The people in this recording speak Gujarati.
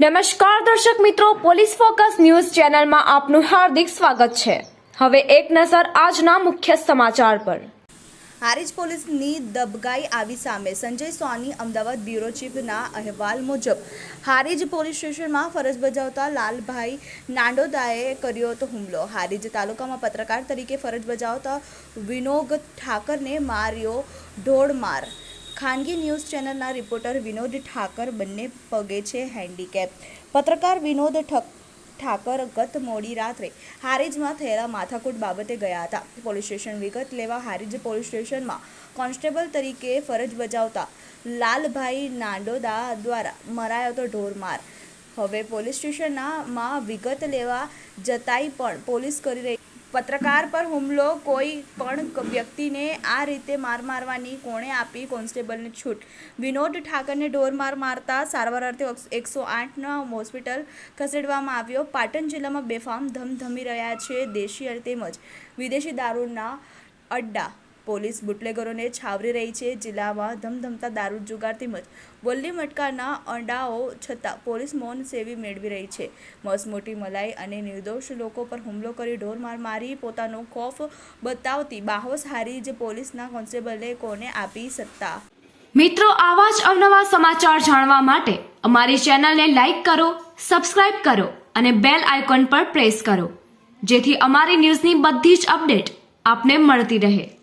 નમસ્કાર દર્શક મિત્રો, પોલીસ ફોકસ ન્યૂઝ ચેનલમાં આપનું હાર્દિક સ્વાગત છે. હવે એક નજર આજના મુખ્ય સમાચાર પર. હારીજ પોલીસની દબગાઈ આવી સામે સંજય સોની અમદાવાદ બ્યુરો ચીફના અહેવાલ મુજબ હારીજ પોલીસ સ્ટેશનમાં ફરજ બજાવતા લાલભાઈ નાંડોદાએ કર્યો હતો હુમલો. હારીજ તાલુકામાં પત્રકાર તરીકે ફરજ બજાવતા વિનોદ ઠાકરને માર્યો ઢોળમાર. ખાનગી ન્યૂઝ ચેનલના રિપોર્ટર વિનોદ ઠાકર બંને પગે છે હેન્ડીકેપ પત્રકાર વિનોદ ઠાકર ગત મોડી રાત્રે હારીજમાં થયેલા માથાકૂટ બાબતે ગયા હતા. પોલીસ સ્ટેશન વિગત લેવા હારીજ પોલીસ સ્ટેશનમાં કોન્સ્ટેબલ તરીકે ફરજ બજાવતા લાલભાઈ નાંડોદા દ્વારા મરાયો હતો ઢોરમાર. હવે પોલીસ સ્ટેશનના માં વિગત લેવા જતાઈ પણ પોલીસ કરી રહી પત્રકાર પર હુમલો, કોઈ પણ વ્યક્તિને આ રીતે માર મારવાની કોણે આપી કોન્સ્ટેબલને છૂટ? વિનોદ ઠાકરને ઢોરમાર મારતા સારવાર અર્થે એકસો આઠના હોસ્પિટલ ખસેડવામાં આવ્યો. પાટણ જિલ્લામાં બેફામ ધમધમી રહ્યા છે દેશી તેમજ વિદેશી દારૂના અડ્ડા પોલીસ બુટલેગરોને છાવરી રહી છે. જિલ્લામાં ધમધમતા, દારૂ જુગાર તેમજ વલ્લી મટકાના અંડાઓ છતાં પોલીસ મૌન સેવી મેળવી રહી છે. મસમોટી મલાઈ અને નિર્દોષ લોકો પર હુમલો કરી ઢોરમાર મારી પોતાનો ખોફ બતાવતી બાહોશ હારી જે પોલીસના કોન્સ્ટેબલે કોને આપી સત્તા? મિત્રો, આવા જ અવનવા સમાચાર જાણવા માટે અમારી ચેનલને લાઈક કરો, સબસ્ક્રાઇબ કરો અને બેલ આઇકોન પર પ્રેસ કરો, જેથી અમારી ન્યૂઝની બધી જ અપડેટ આપને મળતી રહે.